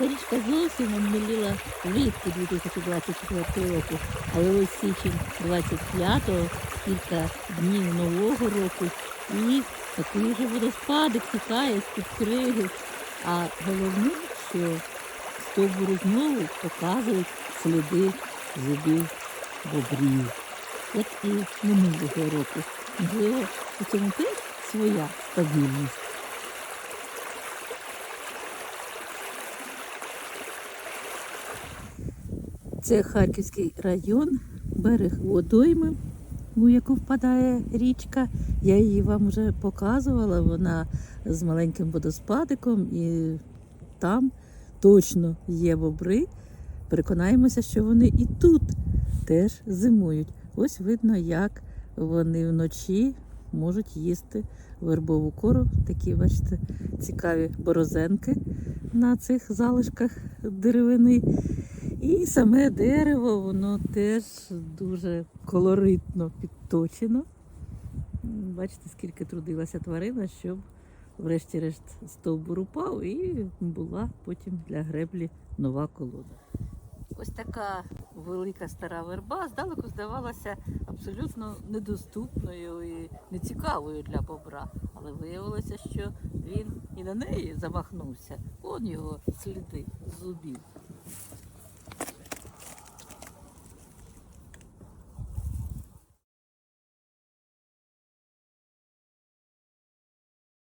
Річка зовсім обміліла влітку 2024 року, але ось січень 25-го, кілька днів Нового року, і такий же водоспадик тікає з-під криги. А головне, що стовбури знову показують сліди зубів бобрів. Як і минулого року. Можливо, у цьому теж своя стабільність. Це Харківський район, берег водойми, у яку впадає річка. Я її вам вже показувала. Вона з маленьким водоспадиком, і там точно є бобри. Переконаємося, що вони і тут теж зимують. Ось видно, як вони вночі можуть їсти вербову кору. Такі, бачите, цікаві борозенки на цих залишках деревини. І саме дерево, воно теж дуже колоритно підточено. Бачите, скільки трудилася тварина, щоб врешті-решт стовбур упав і була потім для греблі нова колода. Ось така велика стара верба здалеку здавалася абсолютно недоступною і нецікавою для бобра. Але виявилося, що він і на неї замахнувся. Он його сліди зубів.